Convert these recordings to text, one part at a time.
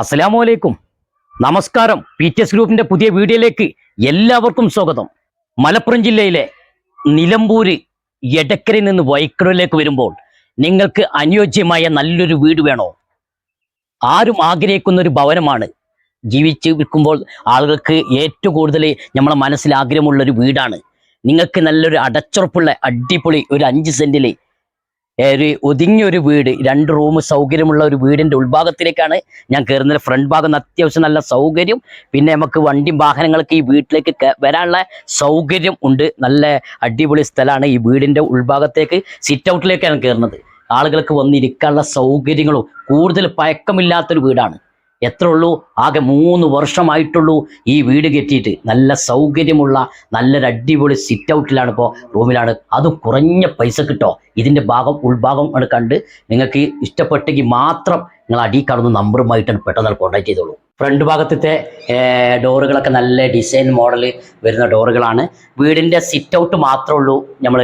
അസ്സലാമു അലൈക്കും. നമസ്കാരം. പി ടി എസ് ഗ്രൂപ്പിന്റെ പുതിയ വീഡിയോയിലേക്ക് എല്ലാവർക്കും സ്വാഗതം. മലപ്പുറം ജില്ലയിലെ നിലമ്പൂര് എടക്കരയിൽ നിന്ന് വൈക്കടയിലേക്ക് വരുമ്പോൾ നിങ്ങൾക്ക് അനുയോജ്യമായ നല്ലൊരു വീട് വേണോ? ആരും ആഗ്രഹിക്കുന്ന ഒരു ഭവനമാണ്. ജീവിച്ച് വിൽക്കുമ്പോൾ ആളുകൾക്ക് ഏറ്റവും കൂടുതൽ നമ്മളെ മനസ്സിൽ ആഗ്രഹമുള്ളൊരു വീടാണ്. നിങ്ങൾക്ക് നല്ലൊരു അടച്ചുറപ്പുള്ള അടിപൊളി ഒരു അഞ്ച് സെന്റിൽ ഒരു ഒതുങ്ങിയ ഒരു വീട് രണ്ട് റൂം സൗകര്യമുള്ള ഒരു വീടിന്റെ ഉൾഭാഗത്തിലേക്കാണ് ഞാൻ കയറുന്നത് ഫ്രണ്ട് ഭാഗം അത്യാവശ്യം നല്ല സൗകര്യം പിന്നെ നമുക്ക് വണ്ടിയും വാഹനങ്ങൾക്ക് ഈ വീട്ടിലേക്ക് വരാനുള്ള സൗകര്യം ഉണ്ട്. നല്ല അടിപൊളി സ്ഥലമാണ് ഈ വീടിന്റെ ഉൾഭാഗത്തേക്ക്. സിറ്റ് ഔട്ടിലേക്കാണ് കയറുന്നത് ആളുകൾക്ക് വന്നിരിക്കാനുള്ള സൗകര്യങ്ങളും കൂടുതൽ പഴക്കമില്ലാത്തൊരു വീടാണ്. എത്ര ഉള്ളൂ ആകെ മൂന്ന് വർഷമായിട്ടുള്ളൂ ഈ വീട് കെട്ടിയിട്ട്. നല്ല സൗകര്യമുള്ള നല്ലൊരു അടിപൊളി സിറ്റ് ഔട്ടിലാണ് ഇപ്പോൾ റൂമിലാണ്. അത് കുറഞ്ഞ പൈസ കിട്ടോ ഇതിന്റെ ഭാഗം ഉൾഭാഗം കണ്ട് നിങ്ങൾക്ക് ഇഷ്ടപ്പെട്ടെങ്കിൽ മാത്രം നിങ്ങൾ അടി കാണുന്ന നമ്പറുമായിട്ടാണ് പെട്ടെന്ന് കോൺടാക്ട് ചെയ്തോളൂ. ഫ്രണ്ട് ഭാഗത്തെ ഡോറുകളൊക്കെ നല്ല ഡിസൈൻ മോഡൽ വരുന്ന ഡോറുകളാണ്. വീടിന്റെ സിറ്റ് ഔട്ട് മാത്രമേ ഉള്ളൂ. നമ്മൾ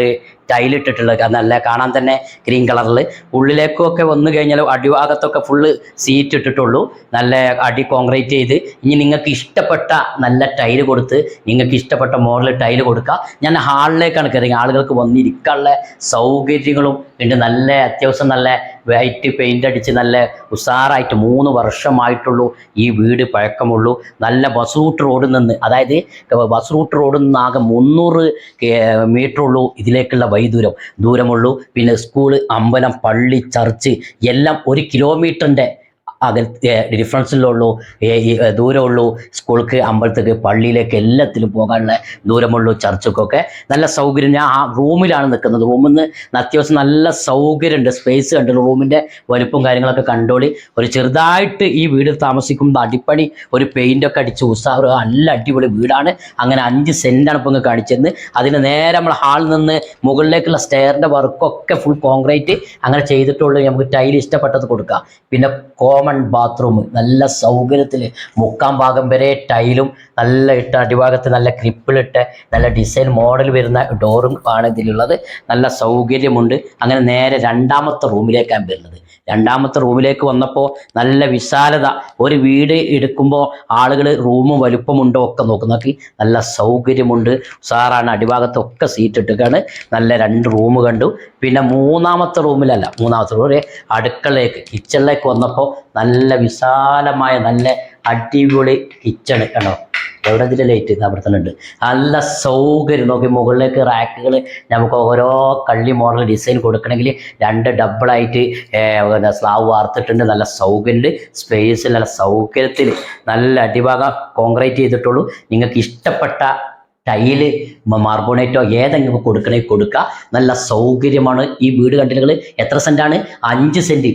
ടൈലിട്ടിട്ടുള്ളത് നല്ല കാണാൻ തന്നെ ഗ്രീൻ കളറിൽ ഉള്ളിലേക്കൊക്കെ വന്നു കഴിഞ്ഞാൽ അടിഭാഗത്തൊക്കെ ഫുള്ള് സീറ്റ് ഇട്ടിട്ടുള്ളൂ. നല്ല അടി കോൺക്രീറ്റ് ചെയ്ത്. ഇനി നിങ്ങൾക്ക് ഇഷ്ടപ്പെട്ട നല്ല ടൈൽ കൊടുത്ത് നിങ്ങൾക്ക് ഇഷ്ടപ്പെട്ട മോഡൽ ടൈൽ കൊടുക്കുക. ഞാൻ ഹാളിലേക്കാണ് കയറി ആളുകൾക്ക് വന്നിരിക്കാനുള്ള സൗകര്യങ്ങളും ഉണ്ട്. നല്ല അത്യാവശ്യം നല്ല വൈറ്റ് പെയിന്റ് അടിച്ച് നല്ല ഉസാറായിട്ട് മൂന്ന് വർഷമായിട്ടുള്ളൂ ഈ വീട് പഴക്കമുള്ളൂ. നല്ല ബസ് റൂട്ട് റോഡിൽ നിന്ന് അതായത് ബസ് റൂട്ട് റോഡിൽ നിന്ന് ആകെ മുന്നൂറ് മീറ്റർ ഉള്ളൂ ഇതിലേക്കുള്ള വൈദൂരം ദൂരമുള്ളൂ. പിന്നെ സ്കൂൾ അമ്പലം പള്ളി ചർച്ച് എല്ലാം ഒരു കിലോമീറ്ററിന്റെ അകൽ ഡിഫറൻസിലുള്ളൂ ദൂരമുള്ളൂ സ്കൂൾക്ക് അമ്പലത്തേക്ക് പള്ളിയിലേക്ക് എല്ലാത്തിലും പോകാനുള്ള ദൂരമുള്ളൂ ചർച്ചക്കൊക്കെ നല്ല സൗകര്യം. ഞാൻ ആ റൂമിലാണ് നിൽക്കുന്നത്. റൂമിൽ നിന്ന് അത്യാവശ്യം നല്ല സൗകര്യമുണ്ട്. സ്പേസ് കണ്ടു റൂമിന്റെ വലുപ്പും കാര്യങ്ങളൊക്കെ കണ്ടോളി. ഒരു ചെറുതായിട്ട് ഈ വീട് താമസിക്കുമ്പോൾ അടിപ്പണി ഒരു പെയിന്റൊക്കെ അടിച്ച് ഉസാറ് നല്ല അടിപൊളി വീടാണ്. അങ്ങനെ അഞ്ച് സെന്റാണ് ഇപ്പോൾ ഇങ്ങ് അതിന് നേരെ നമ്മൾ ഹാളിൽ നിന്ന് മുകളിലേക്കുള്ള സ്റ്റെയറിന്റെ വർക്കൊക്കെ ഫുൾ കോൺക്രീറ്റ് അങ്ങനെ ചെയ്തിട്ടുള്ളൂ. നമുക്ക് ടൈൽ ഇഷ്ടപ്പെട്ടത് കൊടുക്കാം. പിന്നെ കോമൺ ബാത്റൂം നല്ല സൗകര്യത്തിൽ മുക്കാം ഭാഗം വരെ ടൈലും നല്ല ഇട്ട അടിഭാഗത്ത് നല്ല ക്രിപ്പിളിട്ട് നല്ല ഡിസൈൻ മോഡൽ വരുന്ന ഡോറും ആണ് ഇതിലുള്ളത്. നല്ല സൗകര്യമുണ്ട്. അങ്ങനെ നേരെ രണ്ടാമത്തെ റൂമിലേക്കാണ് വരുന്നത്. രണ്ടാമത്തെ റൂമിലേക്ക് വന്നപ്പോൾ നല്ല വിശാലത. ഒരു വീട് എടുക്കുമ്പോൾ ആളുകൾ റൂമും വലുപ്പമുണ്ടോ ഒക്കെ നോക്കും. നല്ല സൗകര്യമുണ്ട്. ഉസാറാണ് അടിഭാഗത്തൊക്കെ സീറ്റ് ഇട്ടിട്ടാണ് നല്ല രണ്ട് റൂം കണ്ടു. പിന്നെ മൂന്നാമത്തെ റൂമിലല്ല മൂന്നാമത്തെ റൂം ഒരു അടുക്കളയിലേക്ക് കിച്ചണിലേക്ക് വന്നപ്പോൾ നല്ല വിശാലമായ നല്ല അടിപൊളി കിച്ചൺ കണ്ടോ? എവിടെ ഇതിന്റെ ലൈറ്റ് അവിടെ നല്ല സൗകര്യം. നോക്കി മുകളിലേക്ക് റാക്കുകൾ നമുക്ക് ഓരോ കള്ളി മോഡൽ ഡിസൈൻ കൊടുക്കണമെങ്കിൽ രണ്ട് ഡബിളായിട്ട് പിന്നെ സ്ലാവ് വാർത്തിട്ടുണ്ട്. നല്ല സൗകര്യമുണ്ട്. സ്പേസിൽ നല്ല സൗകര്യത്തിൽ നല്ല അടിഭാഗം കോൺക്രീറ്റ് ചെയ്തിട്ടുള്ളൂ. നിങ്ങൾക്ക് ഇഷ്ടപ്പെട്ട ടൈൽ മാർബോണേറ്റോ ഏതെങ്കിലും കൊടുക്കണമെങ്കിൽ കൊടുക്കുക. നല്ല സൗകര്യമാണ്. ഈ വീട് കണ്ടിട്ടുകൾ എത്ര സെന്റാണ് അഞ്ച് സെന്റ്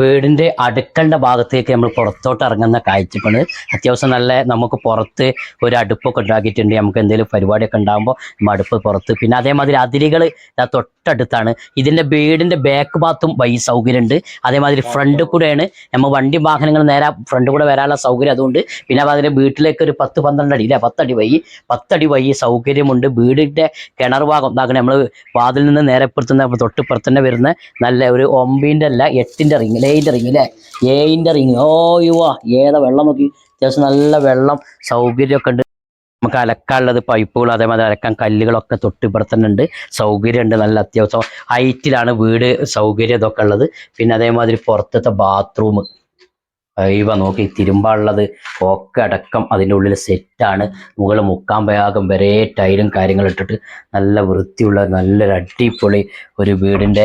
വീടിന്റെ അടുക്കളുടെ ഭാഗത്തേക്ക് നമ്മൾ പുറത്തോട്ട് ഇറങ്ങുന്ന കാഴ്ചപ്പാണ് അത്യാവശ്യം നല്ല നമുക്ക് പുറത്ത് ഒരു അടുപ്പൊക്കെ ഉണ്ടാക്കിയിട്ടുണ്ട്. നമുക്ക് എന്തെങ്കിലും പരിപാടിയൊക്കെ ഉണ്ടാകുമ്പോൾ നമ്മൾ അടുപ്പ് പുറത്ത്. പിന്നെ അതേമാതിരി അതിരുകൾ തൊട്ടടുത്താണ്. ഇതിന്റെ വീടിന്റെ ബാക്ക് ഭാഗത്തും വഴി സൗകര്യമുണ്ട്. അതേമാതിരി ഫ്രണ്ട് കൂടെയാണ് നമ്മൾ വണ്ടി വാഹനങ്ങൾ നേരെ ഫ്രണ്ട് കൂടെ വരാനുള്ള സൗകര്യം അതുകൊണ്ട് പിന്നെ അതിന്റെ വീട്ടിലേക്ക് ഒരു പത്ത് പന്ത്രണ്ട് അടി അല്ലേ പത്തടി വൈ പത്തടി വൈ സൗകര്യമുണ്ട്. വീടിന്റെ കിണർ ഭാഗം ഇതാക്കണം നമ്മൾ വാതിൽ നിന്ന് നേരെ പുറത്തുനിന്ന് നമ്മൾ തൊട്ടിപ്പുറത്ത് തന്നെ വരുന്ന നല്ല ഒരു ഒമ്പിന്റെ അല്ല എട്ടിന്റെ റിങ് ഏഴിന്റെ റിങ് അല്ലേ ഏയിന്റെ റിങ് ഓ യുവാ ഏതാ വെള്ളം നോക്കി? അത്യാവശ്യം നല്ല വെള്ളം സൗകര്യമൊക്കെ ഉണ്ട്. നമുക്ക് അലക്കാനുള്ളത് പൈപ്പുകൾ അതേമാതിരി അലക്കാൻ കല്ലുകളൊക്കെ തൊട്ട് ഇവിടെ തന്നെ ഉണ്ട്. സൗകര്യമുണ്ട് നല്ല അത്യാവശ്യം. ഹൈറ്റിലാണ് വീട് സൗകര്യം ഇതൊക്കെ ഉള്ളത്. പിന്നെ അതേമാതിരി പുറത്തത്തെ ബാത്റൂം ഇവ നോക്കി തിരുമ്പാളുള്ളത് ഒക്കെ അടക്കം അതിന്റെ ഉള്ളിൽ സെറ്റാണ്. മുകളിൽ മുക്കാൻ ഭാഗം വരെ ടൈലും കാര്യങ്ങളും ഇട്ടിട്ട് നല്ല വൃത്തിയുള്ള നല്ലൊരു അടിപൊളി ഒരു വീടിന്റെ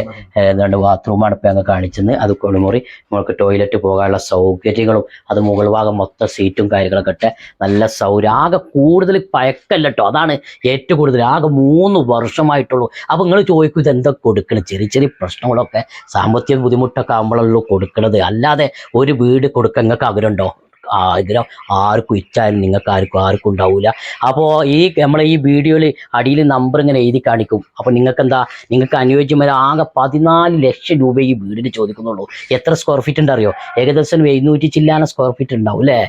എന്താണ് ബാത്റൂമാണ് ഇപ്പം ഞങ്ങൾ കാണിച്ചത്. അത് കുളിമുറി. നമുക്ക് ടോയ്ലറ്റ് പോകാനുള്ള സൗകര്യങ്ങളും അത് മുകൾ ഭാഗം മൊത്തം സീറ്റും കാര്യങ്ങളൊക്കെ ഇട്ട് നല്ല സൗകര്യം കൂടുതൽ പഴക്കല്ല കേട്ടോ. അതാണ് ഏറ്റവും കൂടുതൽ ആകെ മൂന്ന് വർഷമായിട്ടുള്ളൂ. അപ്പോൾ നിങ്ങൾ ചോദിക്കും ഇത് എന്താ കൊടുക്കണം? ചെറിയ ചെറിയ പ്രശ്നങ്ങളൊക്കെ സാമ്പത്തിക ബുദ്ധിമുട്ടൊക്കെ ആകുമ്പോഴല്ലോ കൊടുക്കണത്. അല്ലാതെ ഒരു വീട് കൊടുക്കാൻ നിങ്ങൾക്ക് ആഗ്രഹമുണ്ടോ? ആഗ്രഹം ആർക്കും ഇച്ചാലും നിങ്ങൾക്ക് ആർക്കും ആർക്കും ഉണ്ടാവില്ല അപ്പോൾ ഈ നമ്മൾ ഈ വീഡിയോയിൽ അടിയിൽ നമ്പർ ഇങ്ങനെ എഴുതി കാണിക്കും. അപ്പോൾ നിങ്ങൾക്ക് എന്താ നിങ്ങൾക്ക് അനുയോജ്യമായ ആകെ പതിനാല് ലക്ഷം രൂപ ഈ വീടിന് ചോദിക്കുന്നുള്ളൂ. എത്ര സ്ക്വയർ ഫീറ്റ് ഉണ്ട് അറിയോ ഏകദേശം എഴുന്നൂറ്റി ചില്ലാന സ്ക്വയർ ഫീറ്റ് ഉണ്ടാവും അല്ലേ?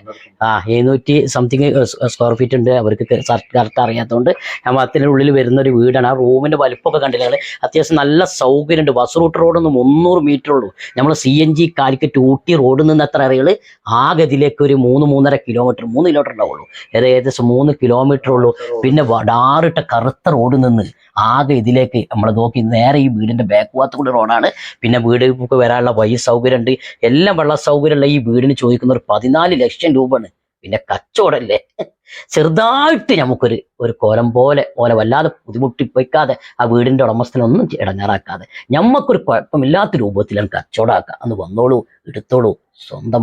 ആ എഴുന്നൂറ്റി സംതിങ് സ്ക്വയർ ഫീറ്റ് ഉണ്ട്. അവർക്ക് കറക്റ്റ് അറിയാത്തതുകൊണ്ട് നമ്മൾ ഉള്ളിൽ വരുന്ന ഒരു വീടാണ്. ആ റൂമിന്റെ വലിപ്പമൊക്കെ കണ്ടില്ല? അത്യാവശ്യം നല്ല സൗകര്യമുണ്ട്. ബസ് റൂട്ട് റോഡൊന്നും മുന്നൂറ് മീറ്റർ ഉള്ളൂ. നമ്മൾ C N G Calicut Ooty റോഡിൽ നിന്ന് എത്ര അറിയുള്ളൂ ആ ഗതിയിലേക്ക് ഒരു മൂന്ന് മൂന്നര കിലോമീറ്റർ മൂന്ന് കിലോമീറ്റർ ഉണ്ടാവുള്ളൂ. ഏകദേശം മൂന്ന് കിലോമീറ്റർ ഉള്ളൂ. പിന്നെ വടാറിട്ട കറുത്ത റോഡ് നിന്ന് ആകെ ഇതിലേക്ക് നമ്മൾ നോക്കി നേരെ ഈ വീടിന്റെ ബാക്ക് ഭാഗത്ത് കൂടി റോഡാണ് പിന്നെ വീട് വരാനുള്ള വഴി സൗകര്യം ഉണ്ട് എല്ലാം വെള്ള സൗകര്യമുള്ള ഈ വീടിന് ചോദിക്കുന്ന ഒരു പതിനാല് ലക്ഷം രൂപയാണ്. പിന്നെ കച്ചവടല്ലേ? ചെറുതായിട്ട് നമുക്കൊരു ഒരു കോലം പോലെ പോലെ വല്ലാതെ ബുദ്ധിമുട്ടി വയ്ക്കാതെ ആ വീടിന്റെ ഉടമസ്ഥനൊന്നും ഇടങ്ങാറാക്കാതെ. ഞമ്മക്കൊരു കുഴപ്പമില്ലാത്ത രൂപത്തിലാണ് കച്ചവടമാക്കുക അന്ന് വന്നോളൂ എടുത്തോളൂ സ്വന്തം